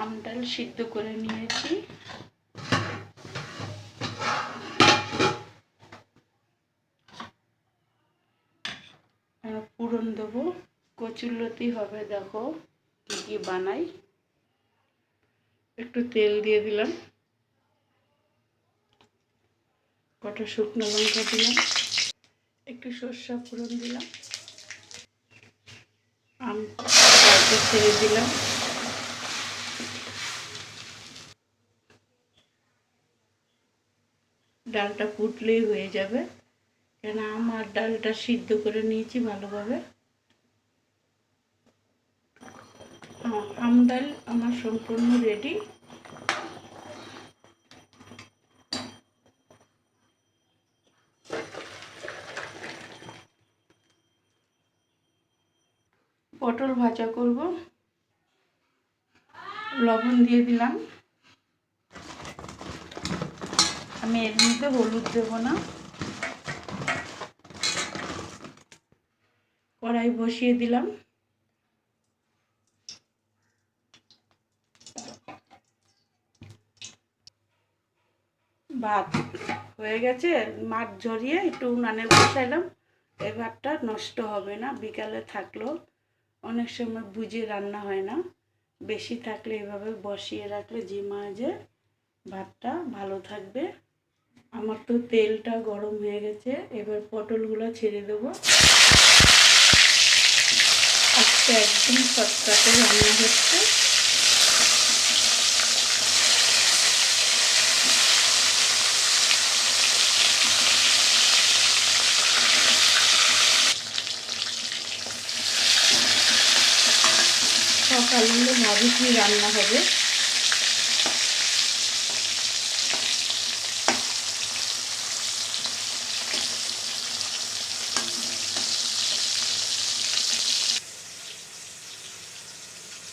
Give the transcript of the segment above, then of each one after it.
আম ডাল সিদ্ধ করে নিয়েছি। পুরন দেবো। কচুরলতি হবে, দেখো কি কি বানাই। একটু তেল দিয়ে দিলাম। কটা শুকনো লঙ্কা দিলাম। একটু সর্ষা ফোড়ন দিলাম। আম ছেড়ে দিলাম। ডালটা ফুটলেই হয়ে যাবে। কেন আমার ডালটা সিদ্ধ করে নিয়েছি ভালোভাবে। আম ডাল আমার সম্পূর্ণ রেডি পটল ভাজা করব। লবণ দিয়ে দিলাম। আমি এর মধ্যে হলুদ দেবো না। কড়াই বসিয়ে দিলাম। ভাত হয়ে গেছে মাঠ ঝরিয়ে একটু উনানে বসাইলাম। এই ভাতটা নষ্ট হবে না, বিকালে থাকলেও অনেক সময় বুঝে রান্না হয় না। বেশি থাকলে এভাবে বসিয়ে রাখলে জি মাঝে ভাতটা ভালো থাকবে। আমার তো তেলটা গরম হয়ে গেছে, এবার পটলগুলো ছেড়ে দেবো। আজকে একদম শর্টকাটে রান্না হচ্ছে। সকালে ভাবি কি রান্না হবে।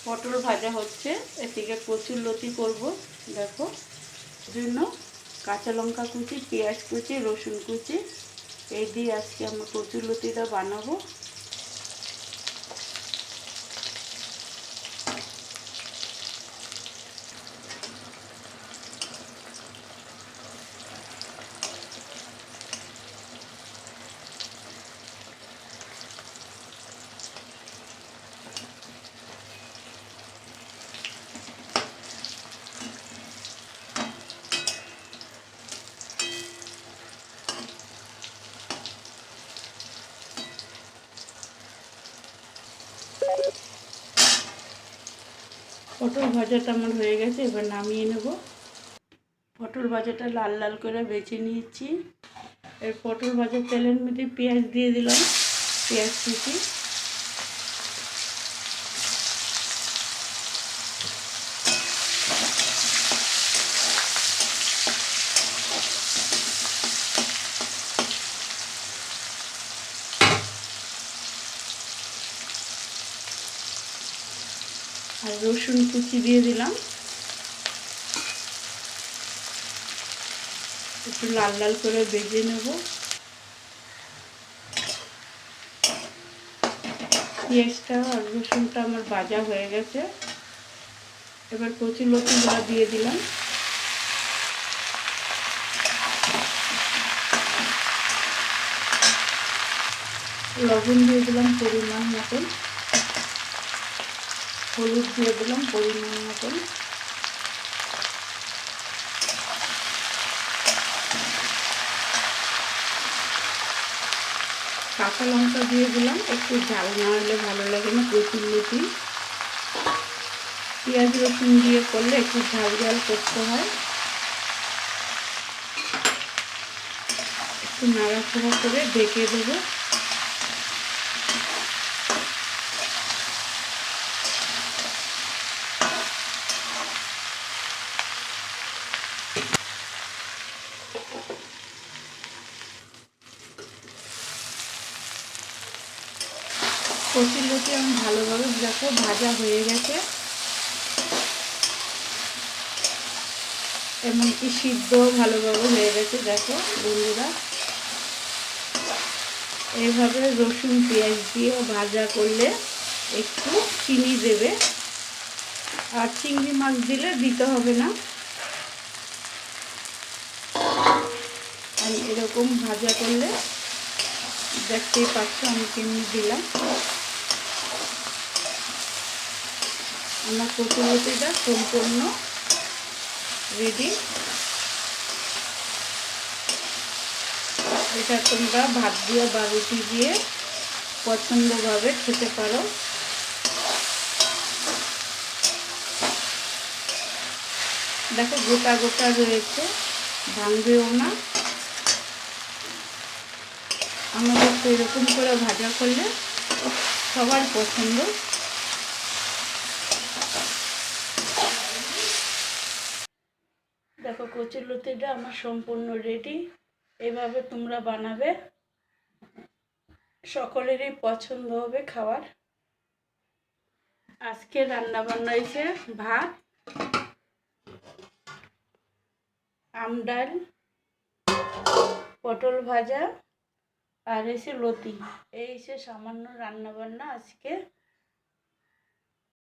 পটল ভাজা হচ্ছে। এদিকে কচুর লতি করব, দেখো। জন্য কাঁচা লঙ্কা কুচি, পেঁয়াজ কুচি, রসুন কুচি। এই দিয়ে আজকে আমরা কচুর লতিটা বানাবো। পটল ভাজাটা আমার হয়ে গেছে, এবার নামিয়ে নেব। পটল ভাজাটা লাল লাল করে বেছে নিয়েছি। এর পটল ভাজার তেলের মধ্যে পেঁয়াজ দিয়ে দিলাম, পেঁয়াজ কুচি। রসুন কুচি দিয়ে দিলাম। একটু লাল লাল করে বেজে নেব। পেঁয়াজটা আর রসুনটা আমার ভাজা হয়ে গেছে। এবার কচি লতিগুলো দিয়ে দিলাম। লবণ দিয়ে দিলাম পরিমাণ মতন। হলুদ দিয়ে দিলাম, পরিমাণ মতন। কাঁচা লঙ্কা দিয়ে দিলাম, একটু ঝাল না হলে ভালো লাগে না, প্রচুর লুচি পেঁয়াজ রসুন দিয়ে করলে একটু ঝাল ঝাল করতে হয়। একটু নাড়াচাড়া করে ঢেকে দেবো। কচি লতি আমি ভালোভাবে দেখো, ভাজা হয়ে গেছে। এমনকি সিদ্ধ ভালোভাবে হয়ে গেছে, দেখো বন্ধুরা। এইভাবে রসুন, পেঁয়াজ দিয়েও ভাজা করলে একটু চিনি দেবে। আর চিংড়ি মাছ দিলে দিতে হবে না। আমি এরকম ভাজা করলে দেখতেই পাচ্ছ আমি কেমনি দিলাম। আমার কচুরতিটা সম্পূর্ণ রেডি এটা তোমরা ভাত দিয়ে বা রুটি দিয়ে পছন্দভাবে খেতে পারো। দেখো গোটা গোটা রয়েছে, ভাঙবেও না। আমাদের তো এরকম করে ভাজা করলে সবার পছন্দ। দেখো কচুর লতিটা আমার সম্পূর্ণ রেডি এভাবে তোমরা বানাবে। সকলেরই পছন্দ হবে খাবার আজকে রান্না বান্না হয়েছে ভাত, আম ডাল, পটল ভাজা আর এসে লতি। এই এসে সামান্য রান্নাবান্না আজকে।